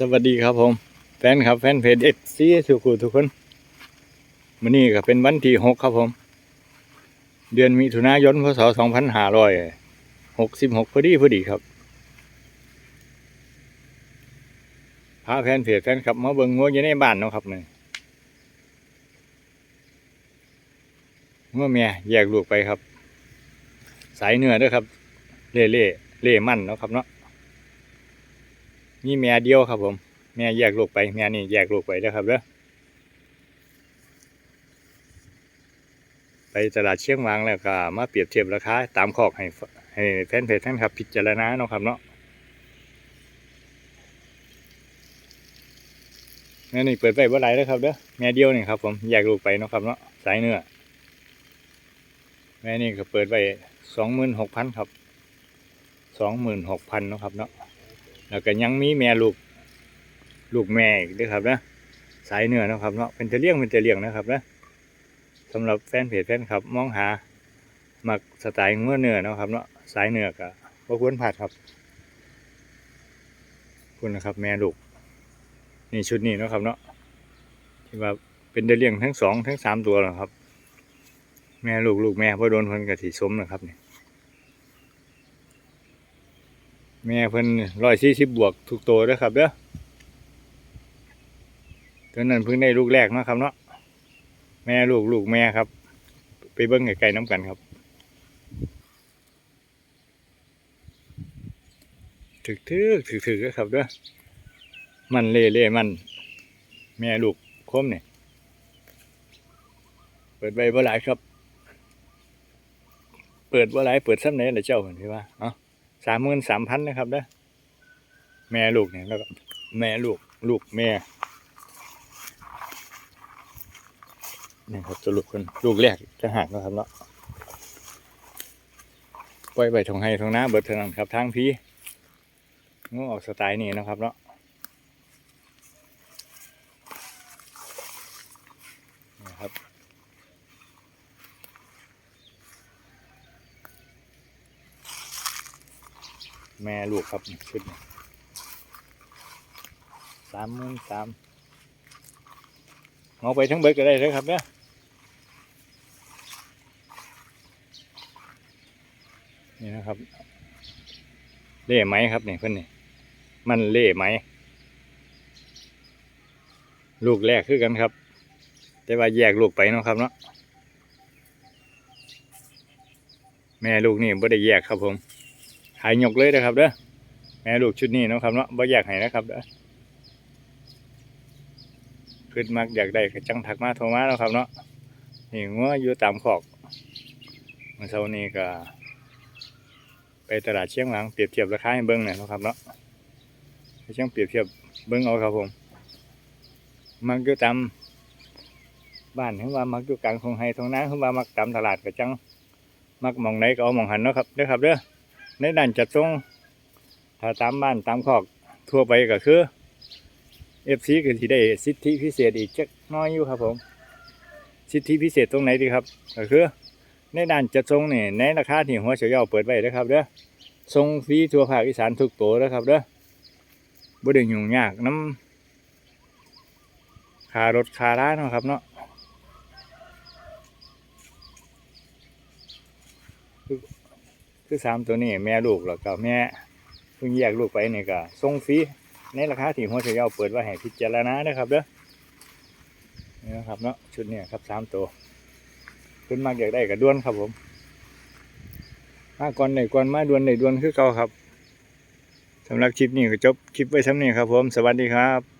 สวัสดีครับผม แฟนครับแฟนเพจเอฟซีทุกคนทุกคนวันนี้ก็เป็นวันที่หกครับผม เดือนมิถุนายนพศสองพันห้าร้อยหกสิบหกพอดีพอดีครับพาแฟนเพจแฟนครับมาเบิ่งงัวอยู่ในบ้านเนาะครับเนี่งัวเมียแยกลูกไปครับ สายเนื้อด้วยครับ เล่เล่เล่มั่นเนาะครับเนาะ มีแม่เดียวครับผม แม่แยกลูกไป แม่นี่แยกลูกไปแล้วครับเด้อไปตลาดเชียงวางแล้วก็มาเปรียบเทียบราคาตามขอกให้ให้แฟนเพจแฟนครับพิจารณาเนาะครับเนาะแม่นี่เปิดไปบ่ไรแล้วครับเด้อแม่เดียวนี่ครับผมแยกลูกไปเนาะครับเนาะสายเนื้อแม่นี่ก็เปิดไปสองหมื่นหกพันครับสองหมื่นหกพันเนาะครับเนาะ แล้วก็ยังมีแม่ลูกลูกแม่อีกด้วยครับนะสายเนื้อนะครับเนาะเป็นจะเลี้ยงเป็นจะเลี้ยงนะครับนะสำหรับแฟนเพจแฟนครับมองหามักสไตล์งัวเนื้อนะครับเนาะสายเนื้อก็บ่ควรพลาดครับ คุณนะครับ แม่ลูกนี่ชุดนี้นะครับเนาะที่ว่าเป็นจะเลี้ยงทั้งสองทั้งสามตัวนะครับ แม่ลูกลูกแม่พอโดนคนกะทิสมนะครับเนี่ย แม่เพิ่นร้อยสี่สิบบวกทุกตัวเด้อครับเด้อตัวนั้นเพิ่งได้ลูกแรกนะครับเนาะแม่ลูกลูกแม่ครับ ไปเบิ้งไก่ๆน้ำกันครับถึกถึกถึกถึกครับเด้อมันเล่เล่มัน แม่ลูกคมเนี่ยเปิดใบบ่หลายครับ เปิดบ่หลายเปิดซ้ำไหนล่ะเจ้าเห็นที่ว่าเอ้า สามหมื่นสามพันนะครับเด้อแม่ลูกเนี่ยแล้วก็แม่ลูกลูกแม่นี่ครับตัวลูกคนลูกแรกจะหักนะครับเนาะปล่อยไปทงให้ทงน้าเบิดเท่านั้นครับทางพี่งูออกสไตล์นี้นะครับเนาะนี่ครับ แม่ลูกครับชุดสามหมื่นสามเอาไปทั้งเบิดก็ได้เลยครับเนี่ยนี่นะครับเล่ไหมครับเนี่ยเพื่อนนี่มันเล่ไหม ลูกแรกคือกันครับ แต่ว่าแยกลูกไปเนาะครับเนาะแม่ลูกนี่ไม่ได้แยกครับผม หายหยกเลยนะครับเด้อแม่ลูกชุดนี้นะครับเนาะบ่อยากให้นะครับเด้อขึ้นมากอยากได้จังทักมาโทรมาเนาะครับเนาะนี่งัวอยู่ตามขอกเมื่อเช้านี้ก็ ไปตลาดเชียงหลังเปรียบเทียบราคาให้เบิ้งหน่อยนะครับเนาะไปเชียงเปรียบเทียบเบิ้งเอาครับผม มักอยู่ตามบ้านคือว่ามักอยู่กลางทงไฮทงนาคือว่ามักตามตลาดก็จัง มักมองไหนก็เอามองหันเนาะครับเด้อครับเด้อ ในด้านจัดทรงถ้าตามบ้านตามคอกทั่วไปก็คือเอฟซีก็ที่ได้สิทธิพิเศษอีกจักน้อยอยู่ครับผม สิทธิพิเศษตรงไหนดีครับก็คือในด้านจัดทรงนี่ในราคาที่หัวเฉียวเยาเปิดไว้นะครับเด้อทรงฟรีทั่วภาคอีสานทุกตัวนะครับเด้อบ่ได้ยุ่งยากน้ำคารถคาร้านนะครับเนาะ คือสามตัวนี้แม่ลูกแล้วก็แม่เพิ่งแยกลูกไปนี่ก็ส่งฟรีในราคาที่หัวเฉียวเปิดไว้ให้พิจารณานะครับเด้อนี่นะครับเนาะชุดนี้ครับสามตัวขึ้นมากอยากได้กับด้วนครับผมมาก่อนไหนก่อนมาด่วนไหนด่วนคือเก่าครับสำหรับคลิปนี้ก็จบคลิปไว้ซ้ำนี้ครับผม สวัสดีครับ